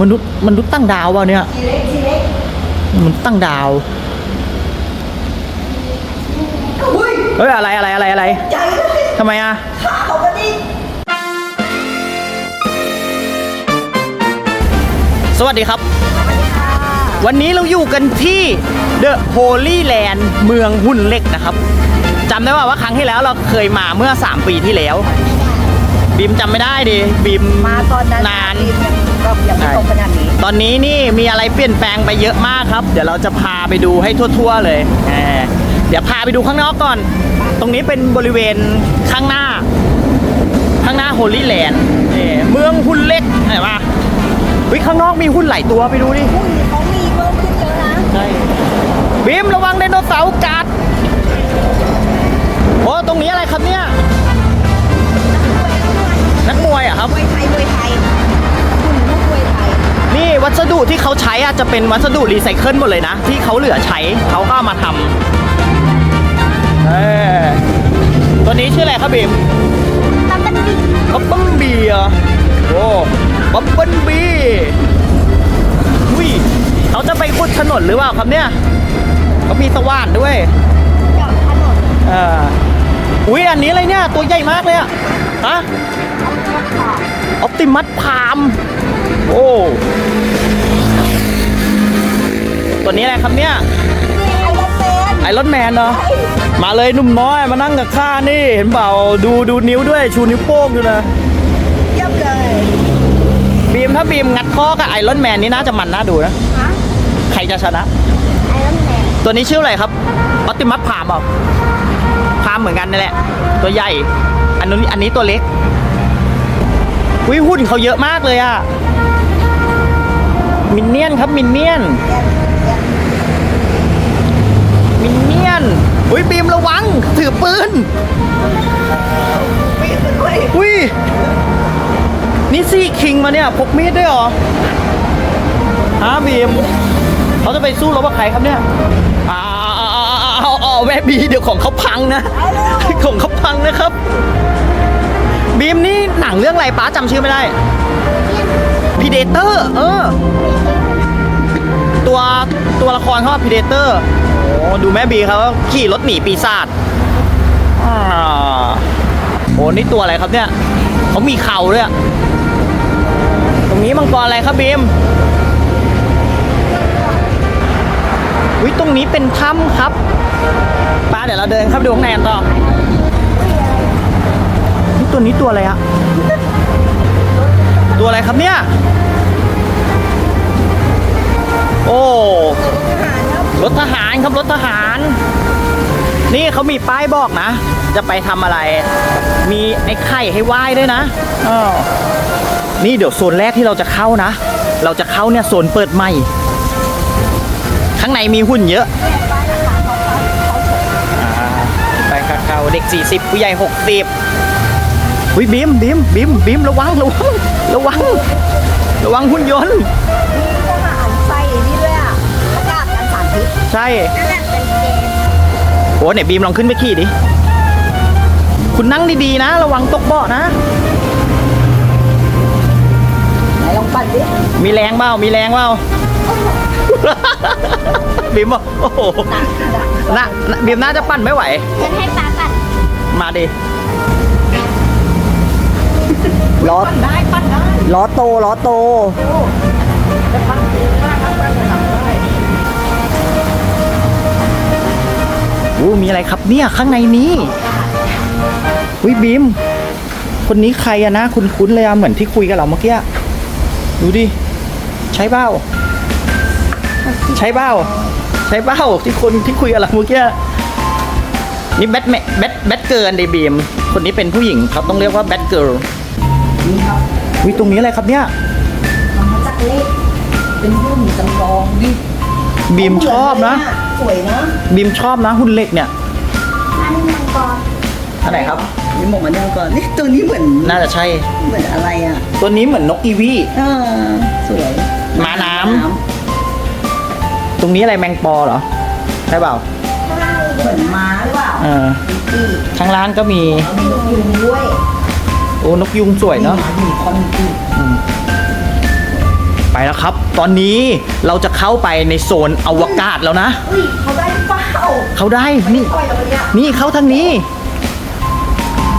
มนุษย์มนุษย์ตั้งดาววะเนี่ยทีเล็กทีเล็กมนุษย์ตั้งดาวอุ้ยเฮ้ยอะไรอะไรอะไรอะไรใจเลยทำไมอะขาเขาก็ดิสวัสดีครับ วันนี้เราอยู่กันที่ The Holy Land เมืองหุ่นเหล็กนะครับจำได้ว่าว่าครั้งที่แล้วเราเคยมาเมื่อ 3 ปีที่แล้ว บีมจำไม่ได้ดิบีมมาตอนนั้นนานทีมยังก็ยังไม่ตรงขนาดนี้ตอนนี้นี่มีอะไรเปลี่ยนแปลงไปเยอะมากครับ เดี๋ยวเราจะพาไปดูให้ทั่ว ๆ เลยแหมเดี๋ยวพาไปดูข้างนอกก่อน ตรงนี้เป็นบริเวณข้างหน้า ข้างหน้าโฮลี่แลนด์เมืองหุ้นเล็กเห็นปะวิข้างนอกมีหุ้นหลายตัวไปดูดิ หุ้นเขามีเพิ่มขึ้นเยอะนะใช่บีมระวังไดโนเสาร์กัด โอ้ ตรงนี้อะไรครับเนี่ยนักม วยเหรอะครับมวยไทยมวยไทยหุ่นลูกมวยไทย นี่วัสดุที่เขาใช้อะจะเป็นวัสดุรีไซเคิลหมดเลยนะ ที่เขาเหลือใช้เขาก็เอามาทำเออตัวนี้ชื่ออะไรครับบีมตำบันดิบับเบิ้ลบีอะโอ้บับเบิ้ลบีอุ้ยเขาจะไปขุดถนนหรือเปล่าครับเนี่ยเขามีสว่านด้วยเจาะถนนอ่าอุ้ยอันนี้อะไรเนี่ยตัวใหญ่มากเลยอะฮะ ออปติมัสพามโอ้ตัวนี้อะไรครับเนี่ยนี่ไอรอนแมนไอรอนแมนเนาะมาเลยหนุ่มน้อยมานั่งกับข้านี่เห็นเปล่าดูดูนิ้วด้วยชูนิ้วโป้งอยู่นะเยี่ยมเลยบีมถ้าบีมงัดข้อกับไอรอนแมนนี่น่าจะมันน่าดูนะฮะใครจะชนะไอรอนแมนตัวนี้ชื่ออะไรครับออปติมัสพามเปล่าพามเหมือนกันนั่นแหละ ตัวใหญ่อันนี้อันนี้ตัวเล็ก วิหุ่นเขาเยอะมากเลยอะมินเนี่ยนครับมินเนี่ยนมินเนี่ยนอุ้ยบีมระวัง ถือปืนปีนด้วยอุ้ยนี่ซี่คิงมาเนี่ยพกมีดด้วยหรอฮะบีมเขาจะไปสู้รบกับใครครับเนี่ยอ้าวอ้าอ้าวอ้าวอ้าวแม่บีเดี๋ยวของเขาพังนะ ของเขาพัง นังเรื่องอะไรป้าจำชื่อไม่ได้พีเดเตอร์เออ ตัวตัวละครเขาพีเดเตอร์โอ้ดูแม่บีเขาขี่รถหนีปีศาจอ่าโอ้นี่ตัวอะไรครับเนี่ยเขามีเข่าด้วยตรงนี้มังกรอะไรครับบีมวิตรงนี้เป็นถ้ำครับป้าเดี๋ยวเราเดินเข้าไปดูข้างในกันต่อ ตัวนี้ตัวอะไรอะตัวอะไรครับเนี่ย โอ้รถทหารครับรถทหาร นี่เขามีป้ายบอกนะ จะไปทำอะไร มีไอ้ไข่ให้ไหว้ด้วยนะอ้าวนี่เดี๋ยวโซนแรกที่เราจะเข้านะ เราจะเข้าเนี่ยโซนเปิดใหม่ ข้างในมีหุ่นเยอะอ่าไปเข้าๆเด็ก 40 ผู้ใหญ่ 60 อุ้ยบีมบีมบีมบีมระวังระวังระวัง ระวังหุ่นยนต์มีทหารใส่นี่ด้วยอะอากาศกันสารพิษใช่นั่นแหละเป็นเกมโอ้ไหนบีมลองขึ้นไปขี่ดิคุณนั่งดีๆนะ ระวังตกเบาะนะไหนลองปั่นดิมีแรงเปล่ามีแรงเปล่าบีมบอกโอ้โหน่ะน่ะบีมน่าจะปั่นไม่ไหวฉันให้ปาปั่นมาดิ ล้อ ได้ปั่นได้ล้อโตล้อโตจะปั่นเองมากครับปั่นได้โอ้มีอะไรครับเนี่ยข้างในนี้วิบีม คนนี้ใครอะนะคุ้นๆเลยอะเหมือนที่คุยกับเราเมื่อกี้ดูดิ ใช่เบ้า ใช่เบ้า ใช่เบ้าที่คนที่คุยกับเราเมื่อกี้นี่แบทแมนแบทแบทเกิร์ลเดบีม คนนี้เป็นผู้หญิงเขาต้องเรียกว่าแบทเกิร์ล วิตรงนี้อะไรครับเนี่ยทำมาจากเหล็กเป็นหุ่นจำลองดิบีมชอบนะ สวยนะบีมชอบนะหุ่นเหล็กเนี่ยอันนี้มังกรอันไหนครับ นี่หมกมันมังกรนี่ตัวนี้เหมือนน่าจะใช่ เหมือนอะไรอะ ตัวนี้เหมือนนกอีวีเออสวยม้าน้ำตรงนี้อะไรแมงปอเหรอใช่เปล่าเหมือนม้าหรือเปล่าเออปีกข้างล่างก็มีมีนกยุงด้วย โอ้นกยุงสวยเนาะมีคอนปีกอืมไปไปแล้วครับ ตอนนี้เราจะเข้าไปในโซนอวกาศแล้วนะเฮ้ยเขาได้เปล่าเขาได้ นี่ปล่อยเราเนี่ยนี่เข้าทางนี้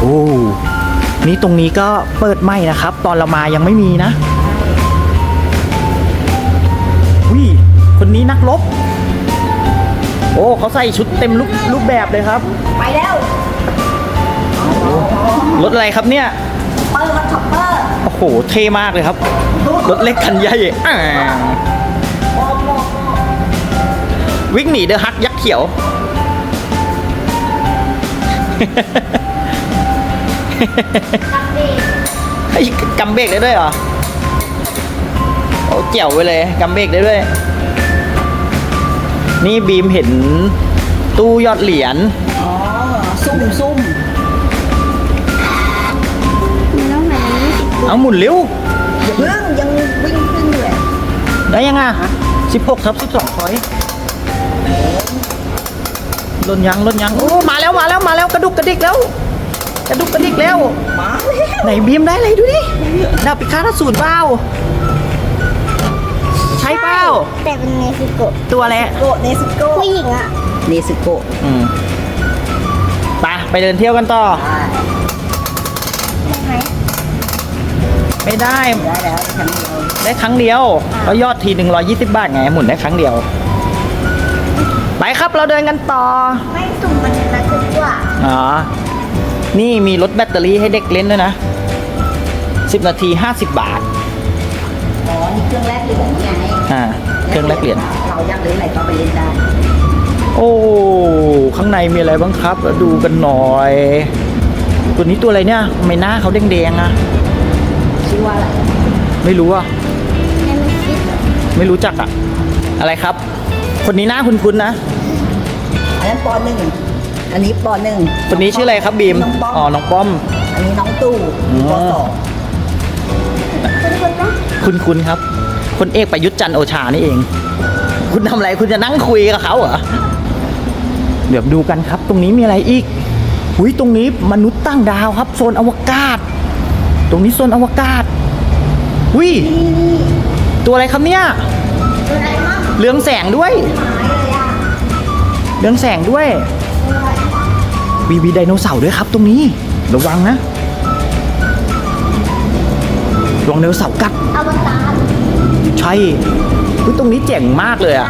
โอ้ นี่ตรงนี้ก็เปิดไม่นะครับ ตอนเรามายังไม่มีนะวิคนนี้นักรบโอ้เขาใส่ชุดเต็มรูปรูปแบบเลยครับ ไปแล้ว รถอะไรครับเนี่ยเปิดช็อปเปอร์โอ้โหเท่มากเลยครับ รถเล็กคันใหญ่อ่ามองมองวิ่งหนีเดอะฮักยักษ์เขียวตักเด็กเฮ้ยกำเบรกได้ด้วยเหรอโอ้เจ๋วไปเลยกำเบรกได้ด้วย นี่บีมเห็นตู้ยอดเหรียญ อ๋อ ซุ่มซุ่ม เอาหมุนเร็วอย่าเพิ่งยังวิ่งขึ้นอยู่เลยได้ยังอะ16ทับ12พอยลนยังลนยังโอ้มาแล้วมาแล้วมาแล้วกระดุกกระดิกแล้ว กระดุกกระดิกแล้วมาแล้วไหนบีมได้อะไรดูดิดาบพิฆาตอสูรเปล่าใช่เปล่าแต่เป็นเนซิโกะตัวอะไรโกะเนสโกะผู้หญิงอะเนสโกะอืมไปไปเดินเที่ยวกันต่อ ได้ไหม ไม่ได้ได้แล้วครั้งเดียวได้ครั้งเดียวแล้วยอดทีหนึ่งร้อยยี่สิบบาทไงหมุนได้ครั้งเดียว ไปครับเราเดินกันต่อ ไม่สุ่มมันนะคือกว่าอ๋อ นี่มีรถแบตเตอรี่ให้เด็กเล่นด้วยนะสิบนาทีห้าสิบบาท อ๋อ นี่เครื่องแรกเหรียญไงอ่า เครื่องแลกเหรียญ เราอยากเล่นอะไรก็ไปเล่นได้ โอ้ ข้างในมีอะไรบ้างครับเราดูกันหน่อย ตัวนี้ตัวอะไรเนี่ยทำไม่หน้าเขาแดงๆอะ ชื่อว่าอะไรไม่รู้อะในมิคิดไม่รู้จักอะอะไรครับ คนนี้หน้าคุ้นๆนะ อันนั้นปหนึ่งอันนี้ปหนึ่งคนนี้ชื่ออะไรครับบีมน้องป้อมอ๋อน้องป้อม อันนี้น้องตู่อืมปสองคุณคุณนะคุณคุณครับคนเอกประยุทธ์จันทร์โอชานี่เอง คุณทำอะไรคุณจะนั่งคุยกับเขาเหรอเดี๋ยวดูกันครับ ตรงนี้มีอะไรอีกหุยตรงนี้มนุษย์ตั้งดาวครับ โซนอวกาศ ตรงนี้โซนอวกาศหุยตัวอะไรครับเนี่ยเรืองแสงด้วยเลยอะเรืองแสงด้วยวีวีไดโนเสาร์ด้วยครับตรงนี้ ระวังนะระวังไดโนเสาร์กัดอวตารใช่ตรงนี้เจ๋งมากเลยอะ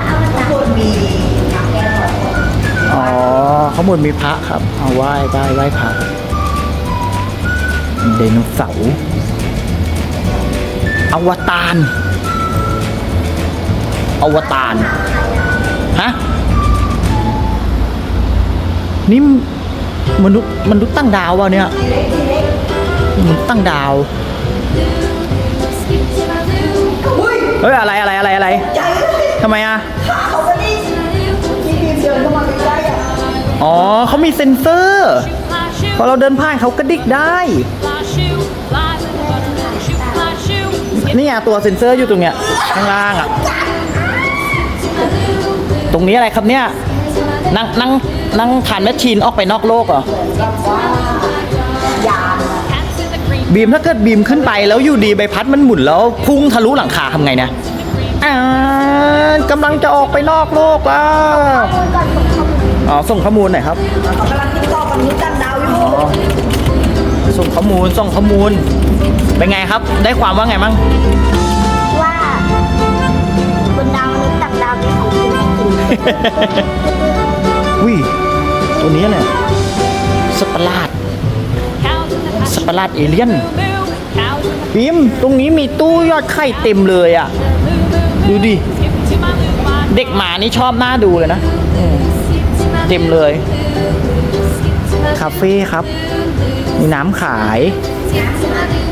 อ๋อข้างบนมีพระครับเอาไหว้ไหว้ไหว้พระ ไดโนเสาร์อวตารอวตารฮะนี่มนุษย์มนุษย์ตั้งดาววะเนี่ยมนุษย์ตั้งดาวเฮ้ยอะไรอะไรอะไรอะไรใจเลยทำไมอะขาเขาก็นี่ที่บีมเดินเข้ามาใกล้ๆอะอ๋อเขามีเซ็นเซอร์ พอเราเดินผ่านเขากระดิกได้ นี่อะตัวเซ็นเซอร์อยู่ตรงเนี้ยข้างล่างอะตรงนี้อะไรครับเนี่ยนั่งนั่งนั่งผ่านแมชชีนออกไปนอกโลกเหรอยานอะบีมถ้าเกิดบีมขึ้นไปแล้วอยู่ดีใบพัดมันหมุนแล้วพุ่งทะลุหลังคาทำไงเนี่ยอ่ากำลังจะออกไปนอกโลกแล้วอ๋อส่งข้อมูลหน่อยครับเขากำลังติดต่อกับมนุษย์ต่างดาวอยู่อ๋อส่งข้อมูลส่งข้อมูล เป็นไงครับ ได้ความว่าไงมั่งว่าบนดาวมนุษย์ต่างดาวมีของกินให้กินอุ้ยตัวนี้เนี่ยสัตว์ประหลาดสัตว์ประหลาดเอเลี่ยนบีมตรงนี้มีตู้ยอดไข่เต็มเลยอะ ดูดิ เด็กหมานี่ชอบหน้าดูเลยนะอืมเต็มเลย คาเฟ่ครับ มีน้ำขาย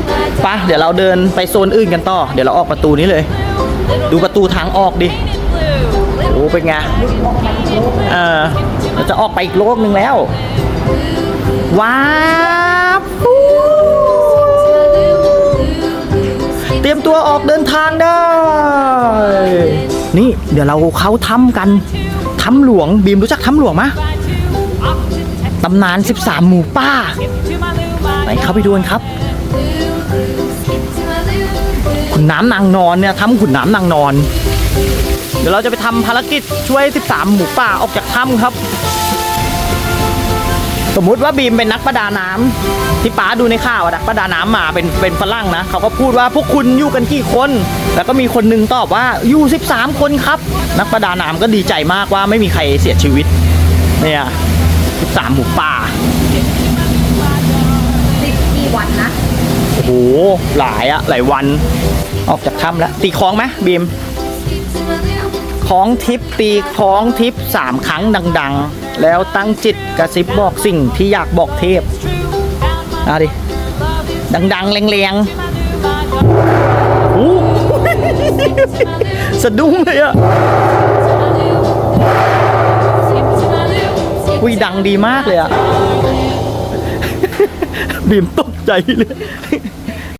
ไปะเดี๋ยวเราเดินไปโซนอื่นกันต่อ เดี๋ยวเราออกประตูนี้เลย ดูประตูทางออกดิ โอ้เป็นไงเออเราจะออกไปอีกโลกหนึ่งแล้ว ว้าวฟูเตรียมตัวออกเดินทางได้ นี่เดี๋ยวเราเข้าถ้ำกันถ้ำหลวงบีมรู้จักถ้ำหลวงมะตำนาน 13 หมู่ป้าไปเข้าไปดูกันครับ ขุนน้ำนางนอนเนี่ยถ้ำขุนน้ำนางนอน เดี๋ยวเราจะไปทำภารกิจช่วย 13 หมูป่าออกจากถ้ำครับ สมมุติว่าบีมเป็นนักประดาน้ำที่ป๋าดูในข่าวอะนักประดาน้ำมาเป็นเป็นฝรั่งนะเขาก็พูดว่าพวกคุณอยู่กันกี่คน แล้วก็มีคนหนึงตอบว่าอยู่13 คนครับ นักประดาน้ำก็ดีใจมากว่าไม่มีใครเสียชีวิตเนี่ย13 หมูป่า สิบกี่วันนะ โอ้โหหลายอะหลายวัน ออกจากถ้ำแล้ว ตีคล้องไหมบีมคล้องทิพตีคล้องทิพสามครั้งดัง ๆ แล้วตั้งจิตกระซิบบอกสิ่งที่อยากบอกเทพเอาดิ ดัง ๆ แรงๆโอ้สะดุ้งเลยอะอุ้ยดังดีมากเลยอะบีมตกใจเลย